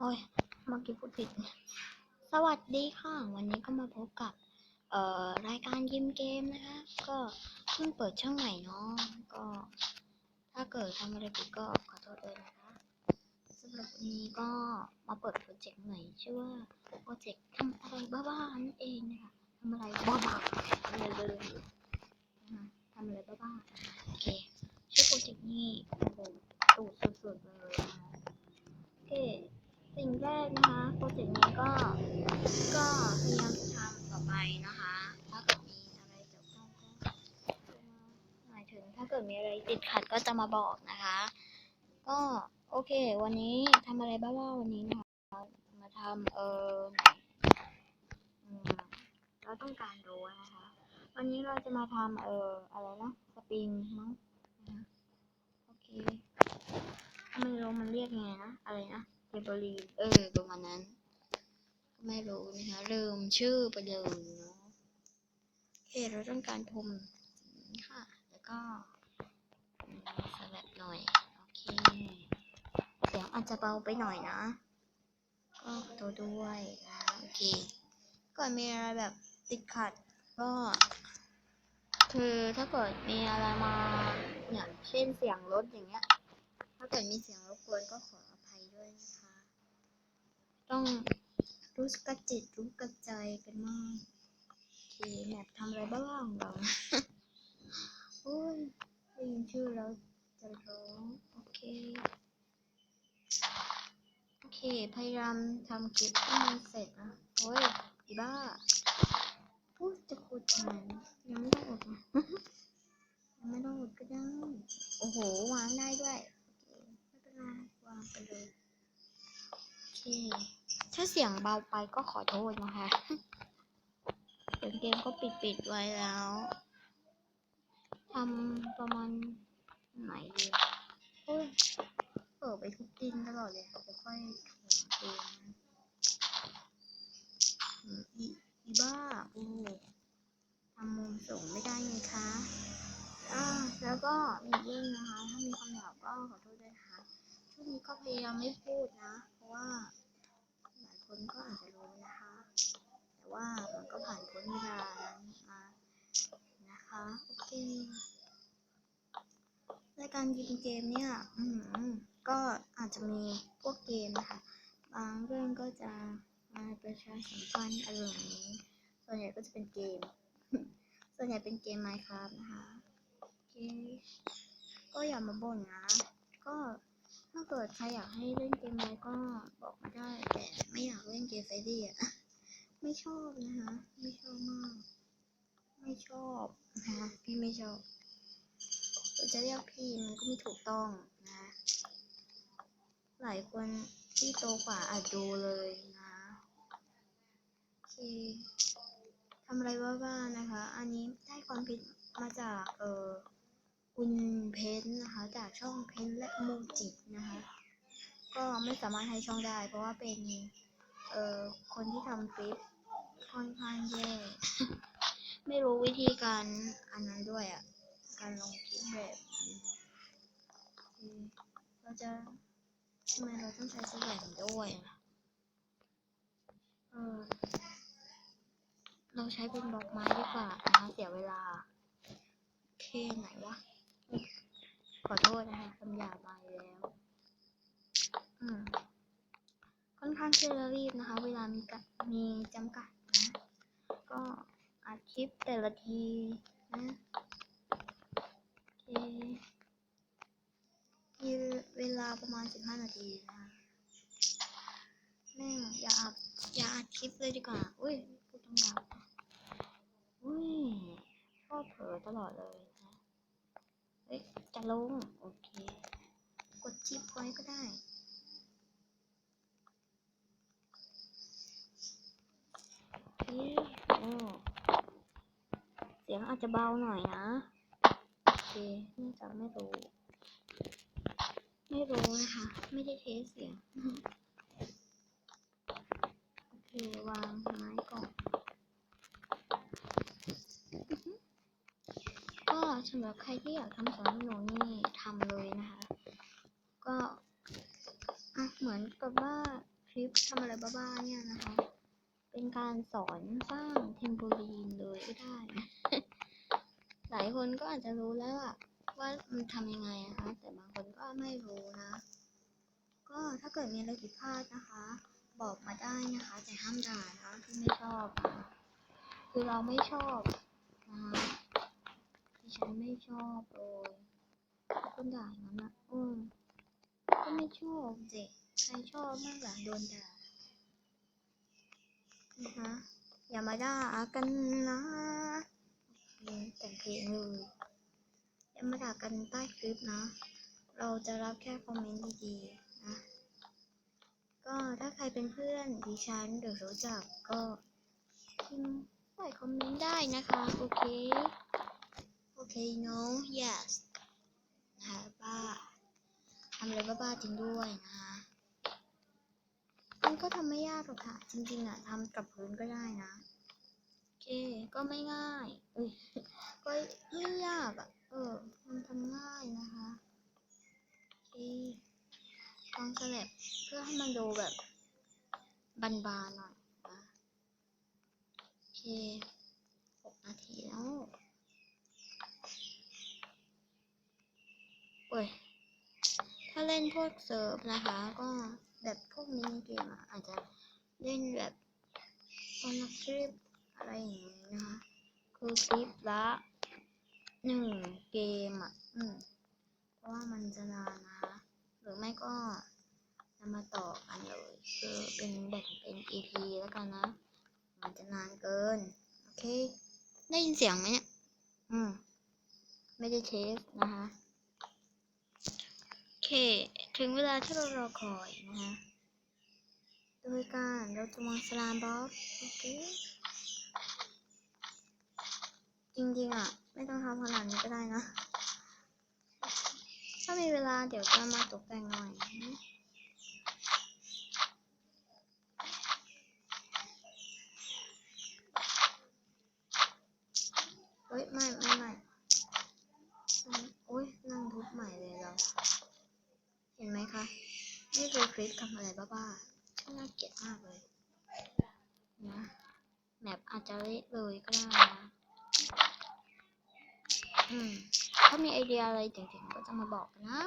โอ้ยเมื่อกี้พูดผิด สวัสดีค่ะ วันนี้ก็มาพบกับ เอ่อ รายการยิมเกมนะคะ ก็เพิ่งเปิดช่องใหม่เนาะ ก็ ถ้าเกิดทำอะไรผิดก็ขอโทษด้วยนะคะสำหรับวันนี้ก็มาเปิดโปรเจกต์ใหม่ชื่อว่าโปรเจกต์ทำอะไรบ้าๆนั่นเองนะคะทำอะไรบ้าๆทำอะไรเลยทำอะไรบ้าๆโอเคชื่อโปรเจกต์นี้โอ้โหตูดสุดๆเลยนะคะโอเค สิ่งแร กนะคะโปรเจกต์นี้ก็ก็พยายามทำต่อไปนะคะ ถ้าเกิดมีอะไรเกี่ยวข้องก็หมายถึงถ้าเกิดมีอะไรติดขัดก็จะมาบอกนะคะ ก็โอเค วันนี้ทำอะไรบ้างวันนี้นะคะมาทำเออเราต้องการรู้นะคะ วันนี้เราจะมาทำเอออะไรนะสปริงมั้งโอเคไม่รู้มันเรียกไงนะอะไรนะ เทเบอรีเออประมาณนั้นก็ไม่รู้นะคะลืมชื่อไปเลยเนาะโอเคเราต้องการพรมนี้ค่ะ แล้วก็สลับหน่อย โอเค เสียงอาจจะเบาไปหน่อยนะ ก็ขอโทษด้วยนะโอเค ก่อนมีอะไรแบบติดขัดก็คือถ้าเกิดมีอะไรมาเนี่ยเช่นเสียงรถอย่างเงี้ย ถ้าเกิดมีเสียงรบกวนก็ขออ ยนะคะ ต้องรู้กระจิตรู้กระใจกันมากโอเคแมปทำอะไรบ้างเราโอ้ยได้ยินชื่อแล้วจะร้องโอเคโอเค พยายามทำคลิปให้มันเสร็จนะโอ้ยอีบ้าพูดจะขุดทำไมยังไม่ต้องอุดนะยังไม่ต้องอุดก็ได้ โอ้โห วางได้ด้วยโอเคไม่เป็นไรวางไปเลย เค ถ้าเสียงเบาไปก็ขอโทษนะคะเสียงเกมก็ปิดปิดๆไว้แล้วทำประมาณไหนดีโอ้ยเปิดไปทุกดินตลอดเลยเดี๋ยวค่อยถมเองนะอืมอีอีบ้าโอ้ทำมุมสูงไม่ได้ไงคะอ่าแล้วก็มีเรื่องนะคะ ถ้ามีคำหยาบก็ขอโทษด้วยนะคะช่วงนี้ก็พยายามไม่พูดนะ ว่าหลายคนก็อาจจะรู้นะคะ แต่ว่ามันก็ผ่านพ้นเวลานั้นมานะคะโอเครายการยิงเกมเนี่ยอืมก็อาจจะมีพวกเกมนะคะบางเรื่องก็จะมาประชาสัมพันธ์อะไรอย่างนี้ ส่วนใหญ่ก็จะเป็นเกม ส่วนใหญ่เป็นเกม Minecraft นะคะโอเคก็อย่ามาบ่นนะ ก็ เกิดใครอยากให้เล่นเกมอะไรก็บอกมาได้ แต่ไม่อยากเล่นเกมไฟดี้อะ ไม่ชอบนะคะ ไม่ชอบมาก ไม่ชอบนะคะพี่ไม่ชอบจะเรียกพี่มันก็ไม่ถูกต้องนะ หลายคนที่โตกว่าอาจดูเลยนะโอเคทำอะไรบ้างๆนะคะ อันนี้ได้ความคิดมาจากเออ คุณเพนนะคะ จากช่องเพนและมูจินะคะ ก็ไม่สามารถให้ช่องได้ เพราะว่าเป็นเอ่อคนที่ทำคลิปค่อนข้างแย่ไม่รู้วิธีการอันนั้นด้วยอะ การลงคลิปแบบเราจะทำไมเราต้องใช้สแสวงด้วยอะเออเราใช้เป็นบล็อกไม้ดีกว่านะคะเสียเวลา เคไหนวะ ขอโทษนะคะคำหยาบาอีกแล้ว อืม ค่อนข้างที่จะรีบนะคะ เวลามีกมีจำกัดนะ ก็อัดคลิปแต่ละทีนะโอเคมีเวลาประมาณ15นาทีนะคะแม่งอย่าอัดอย่าอัดคลิปเลยดีกว่า อุ้ยพูดตรงยาวอุ้ยชอเผลอตลอดเลย เฮ้ยจะลง โอเค กดชิปไว้ก็ได้ โอเคโอ้เสียงอาจจะเบาหน่อยนะ โอเคเนื่องจากไม่รู้ ไม่รู้นะคะ ไม่ได้เทสเสียง โอเควางไม้ก่อน อือฮึก็ สำหรับใครที่อยากทำสอนหนูนี่ทำเลยนะคะ ก็เหมือนกับว่าคลิปทำอะไรบ้าๆเนี่ยนะคะ เป็นการสอนสร้างเทมโพลีนเลยก็ได้ หลายคนก็อาจจะรู้แล้วอะว่ามันทำยังไงนะคะ แต่บางคนก็ไม่รู้นะ ก็ถ้าเกิดมีอะไรผิดพลาดนะคะ บอกมาได้นะคะแต่ห้ามด่านะคะที่ไม่ชอบ คือเราไม่ชอบนะคะ ฉันไม่ชอบเลยคุณด่างนั้นนะอืมก็ไม่ชอบเด็กใครชอบบ้างล่ะโดนด่านะคะอย่ามาด่ากันนะโอเคแต่งเพลงเลยอย่ามาด่ากันใต้คลิปนะ เราจะรับแค่คอมเมนต์ดีๆนะ ก็ถ้าใครเป็นเพื่อนดิฉันหรือรู้จักก็พิมพ์ใส่คอมเมนต์ได้นะคะ โอเค โอเค no yes นะคะบ้าทำอะไรบ้าๆจริงด้วยนะคะมันก็ทำไม่ยากหรอกค่ะ จริงๆอะทำกับพื้นก็ได้นะโอเคก็ไม่ง่ายเอ้ยก็ไม่ยากอะเออมันทำง่ายนะคะโอเควางสลับเพื่อให้มันดูแบบบานๆหน่อยนะโอเคหกนาทีแล้ว โอ้ย ถ้าเล่นพวกเซิร์ฟนะคะ ก็แบบพวกมินิเกมอาจจะเล่นแบบวันละคลิปอะไรอย่างเงี้ยนะคะ คือคลิปละหนึ่งเกมอะ อืม เพราะว่ามันจะนานนะคะหรือไม่ก็นำมาต่อกันเลย คือเป็นแบ่งเป็น EP แล้วกันนะ มันจะนานเกิน โอเค ได้ยินเสียงไหมเนี่ย อืม ไม่ได้เทสนะคะ เค ถึงเวลาที่เรารอคอยนะคะโดยการเราจะมางสลามบล็อกโอเค จริงๆอะ ไม่ต้องทำขนาดนี้ก็ได้นะ ถ้ามีเวลาเดี๋ยวจะมาตกแต่งหน่อยนะเฮ้ย ไม่ไม่ไม่โอ้ยนั่งทุบใหม่เลยเรา เห็นไหมคะ นี่คือคลิปทำอะไรบ้าๆช่างน่าเกลียดมากเลย นะแมปอาจจะเละเลยก็ได้นะอืมถ้ามีไอเดียอะไรเจ๋งๆก็จะมาบอกกันนะ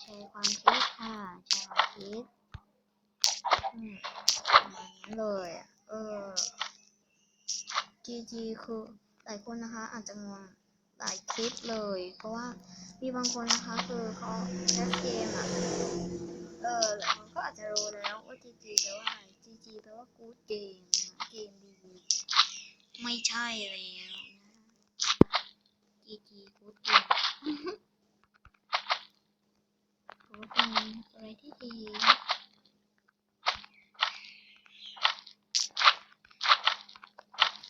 แชร์ความคิดค่ะแชร์ความคิดอืมประมาณนั้นเลยอะเออ GG คือหลายคนนะคะ อาจจะงงหลายคลิปเลย เพราะว่ามีบางคนนะคะ คือเขาแคสเกมอะ เออหลายคนก็อาจจะรู้แล้วว่า GG แปลว่าอะไร GG แปลว่า good game นะเกมดีไม่ใช่แล้วนะ GG good game ถือว่าเป็นอะไรที่ดี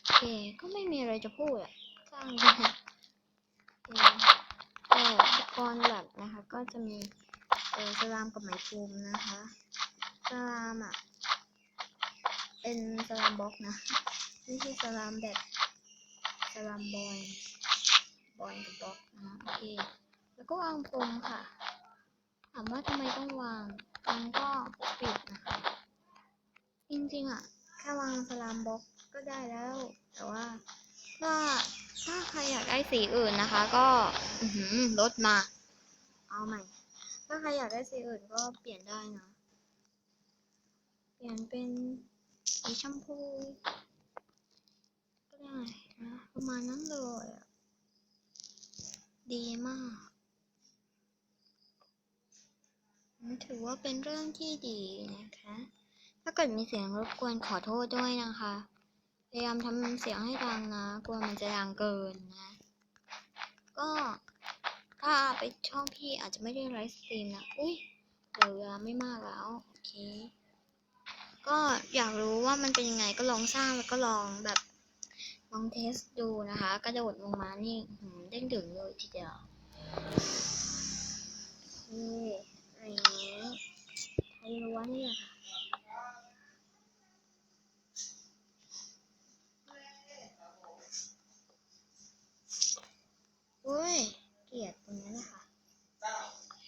โอเคก็ไม่มีอะไรจะพูดอะสร้างดีนะโอเคก็อุปกรณ์หลักนะคะก็จะมี เออสลามกับไหมพรมนะคะสลามอะ เป็นสลามบล็อกนะไม่ใช่สลามแบบสลามบอยบอยกับบล็อกนะโอเคแล้วก็วางพรมค่ะถามว่าทำไมต้องวางมันก็ปิดนะคะจริงๆอะแค่วางสลามบล็อกก็ได้แล้ว แต่ว่าถ้าถ้าใครอยากได้สีอื่นนะคะ ก็ลดมา เอาใหม่ ถ้าใครอยากได้สีอื่นก็เปลี่ยนได้นะ เปลี่ยนเป็นสีชมพู ก็ได้นะประมาณนั้นเลยอะดีมาก ถือว่าเป็นเรื่องที่ดีนะคะ ถ้าเกิดมีเสียงรบกวนขอโทษด้วยนะคะ พยายามทำเสียงให้ดังนะ กลัวมันจะดังเกินนะ ถ้าไปช่องพี่อาจจะไม่ได้ไลฟ์สตรีมนะ อุ้ยเหลือเวลาไม่มากแล้ว โอเค ก็อยากรู้ว่ามันเป็นยังไงก็ลองสร้างแล้วก็ลองแบบ ลองเทสดูนะคะ กระโดดลงมานี่เด้งดึงเลยทีเดียวโอเคอะไรอย่างนี้ไทยล้วนเนี่ยค่ะ โอ้ย เกลียดตรงนี้แหละค่ะ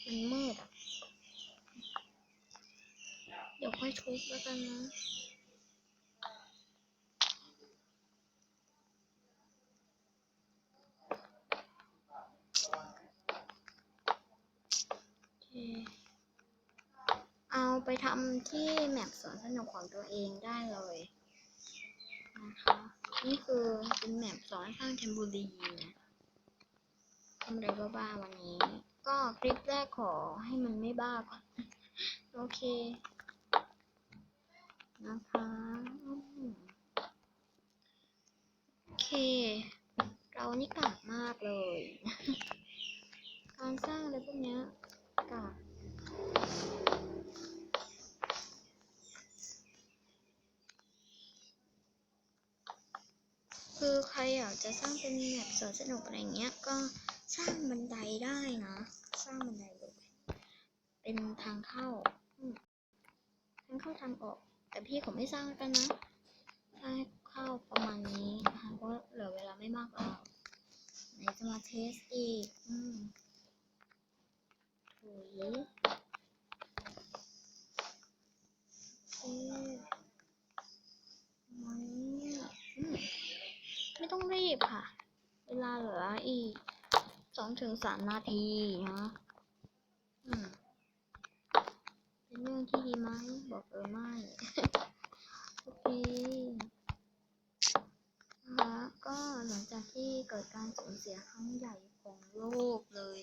มันมืดอะ เดี๋ยวค่อยทุบแล้วกันนะเอาไปทำที่แมปสวนสนุกของตัวเองได้เลยนะคะ นี่คือเป็นแมปสอนสร้างเทมบูรีนะทำอะไรบ้าๆวันนี้ ก็คลิปแรกขอให้มันไม่บ้าก่อน โอเค นะคะโอเค เรานี่กากมากเลย การสร้างอะไรพวกเนี้ยกากคือใครอยากจะสร้างเป็นแบบสวนสนุกอะไรเงี้ย ก็สร้างบันไดได้นะ สร้างบันไดเลยเป็นทางเข้า ทางเข้าทางออก แต่พี่ผมไม่สร้างกันนะสร้างให้เข้าประมาณนี้นะคะเพราะเหลือเวลาไม่มากแล้วไหนจะมาเทสอีก อืมถุยโอเคมันเนี่ยอืมไม่ต้องรีบค่ะ เวลาเหลืออีกสองถึงสามนาทีนะ อืม เป็นเรื่องที่ดีไหมบอกเออไม่ โอเคนะคะก็หลังจากที่เกิดการสูญเสียครั้งใหญ่ของโลกเลย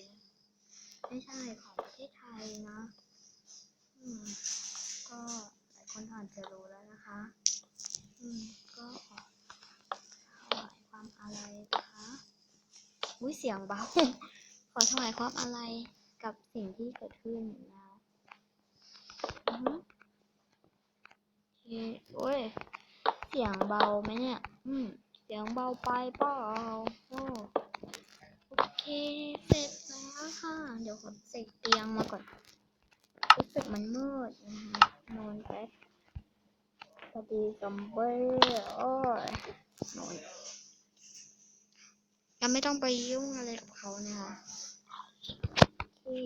ไม่ใช่ของประเทศไทยนะอืมก็หลายคนอาจจะรู้แล้วนะคะ อืม ก็ขอถวายความอาลัยนะคะอุ้ยเสียงเบา ขอถวายความอาลัยกับสิ่งที่เกิดขึ้นนะ โอ้ย เสียงเบาไหมเนี่ย อืม เสียงเบาไปเปล่าโอ้โอเค เสร็จแล้วค่ะ เดี๋ยวขอเสกเตียงมาก่อน รู้สึกมันมืดนะคะนอนแป๊บพอดีกัมเบ้โอ้ยนอนยังไม่ต้องไปยุ่งอะไรกับเขานะคะที่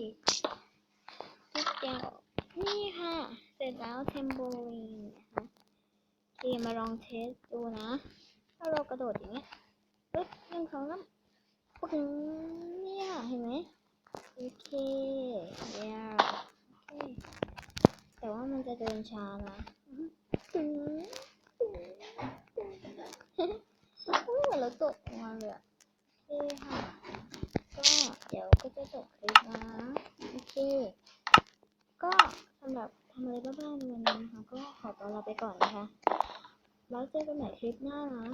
ที่เดียว นี่ค่ะ เสร็จแล้วเทมโบลีนนะคะที่มาลองเทสดูนะ ถ้าเรากระโดดอย่างเงี้ยปึ๊บหนึ่งสองสามปึ๊บเนี่ยเห็นไหมโอเคเดี๋ยวโอเคแต่ว่ามันจะเดินช้านะตึงตึงตึงโอ้ยเหมือนเราตกมาเลยอะโอเคค่ะ ก็เดี๋ยวก็จะจบคลิปนะโอเค ก็สำหรับทำอะไรบ้างๆในวันนี้นะคะ ก็ขอตัวลาไปก่อนนะคะ แล้วเจอกันใหม่คลิปหน้านะ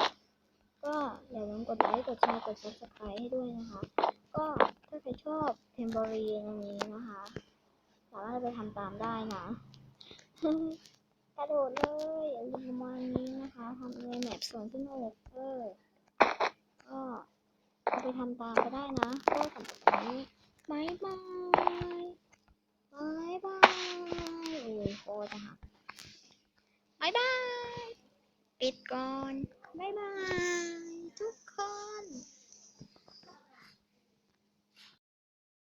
ก็อย่าลืมกดไลค์กดแชร์กด subscribe ให้ด้วยนะคะ ก็ถ้าใครชอบเทมโบรีนอันนี้นะคะสามารถไปทำตามได้นะกระโดดเลยอะไรประมาณนี้นะคะทำในแมปสวนสนุกเออก็ไปทำตามก็ได้นะ ก็สำหรับวันนี้บายบาย บายบายโอ้โหจะหับายบาย ปิดก่อนบายบาย ทุกคน